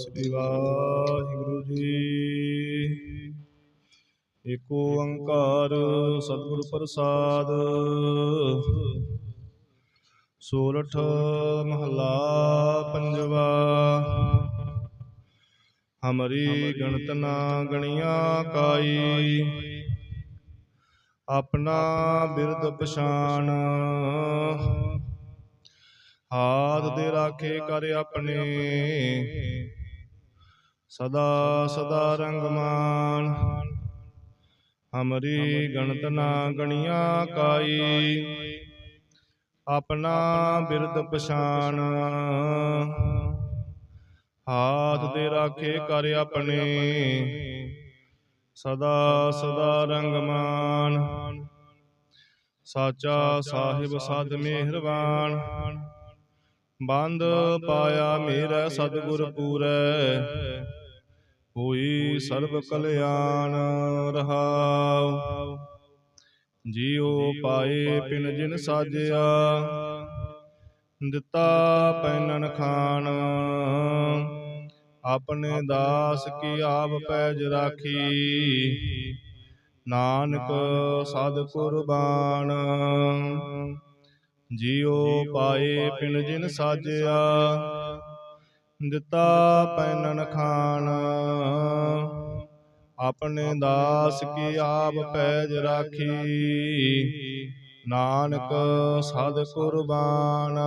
ਸ੍ਰੀ ਵਾਹਿਗੁਰੂ ਜੀ। ਏਕ ਓੰਕਾਰ ਸਤਿਗੁਰ ਪ੍ਰਸਾਦ। ਸੋਰਠ ਮਹਲਾ ਪੰਜਵਾ। ਹਮਰੀ ਗਣਤ ਨਾ ਗਣੀਆਂ ਕਾਈ। ਆਪਣਾ ਬਿਰਦ ਪਛਾਣ ਹਾਥ ਦੇ ਰਾਖੇ ਕਰ ਆਪਣੇ। ਸਦਾ ਸਦਾ ਰੰਗਮਾਨ। ਹਮਰੀ ਗਣਤ ਨਾ ਗਣੀਆਂ ਕਾਈ। ਆਪਣਾ ਬਿਰਦ ਪਛਾਨ। ਹਾਥ ਦੇ ਰਾਖੇ ਕਰ ਆਪਣੇ। ਸਦਾ ਸਦਾ ਰੰਗਮਾਨ। ਸਾਚਾ ਸਾਹਿਬ ਸਦ ਮਿਹਰਬਾਨ। ਬੰਦ ਪਾਇਆ ਮੇਰਾ ਸਤਿਗੁਰ ਪੂਰੈ। ਹੋਈ ਸਰਬ ਕਲਿਆਣ ਰਹਾਉ। ਜੀਉ ਪਾਏ ਪਿਨ ਜਿਨ ਸਾਜਿਆ, ਦਿੱਤਾ ਪੈਨਨ ਖਾਨ। ਆਪਣੇ ਦਾਸ ਕੀ ਆਪ ਪੈਜ ਰਾਖੀ, ਨਾਨਕ ਸਦ ਕੁਰਬਾਨ। ਜੀਉ ਪਾਏ ਪਿਨ ਜਿਨ ਸਾਜਿਆ ਦਿੱਤਾ ਪੈਨਨ ਖਾਨ। ਆਪਣੇ ਦਾਸ ਕੀ ਆਪ ਪੈਜ ਰਾਖੀ। ਨਾਨਕ ਸਦ ਕੁਰਬਾਨ।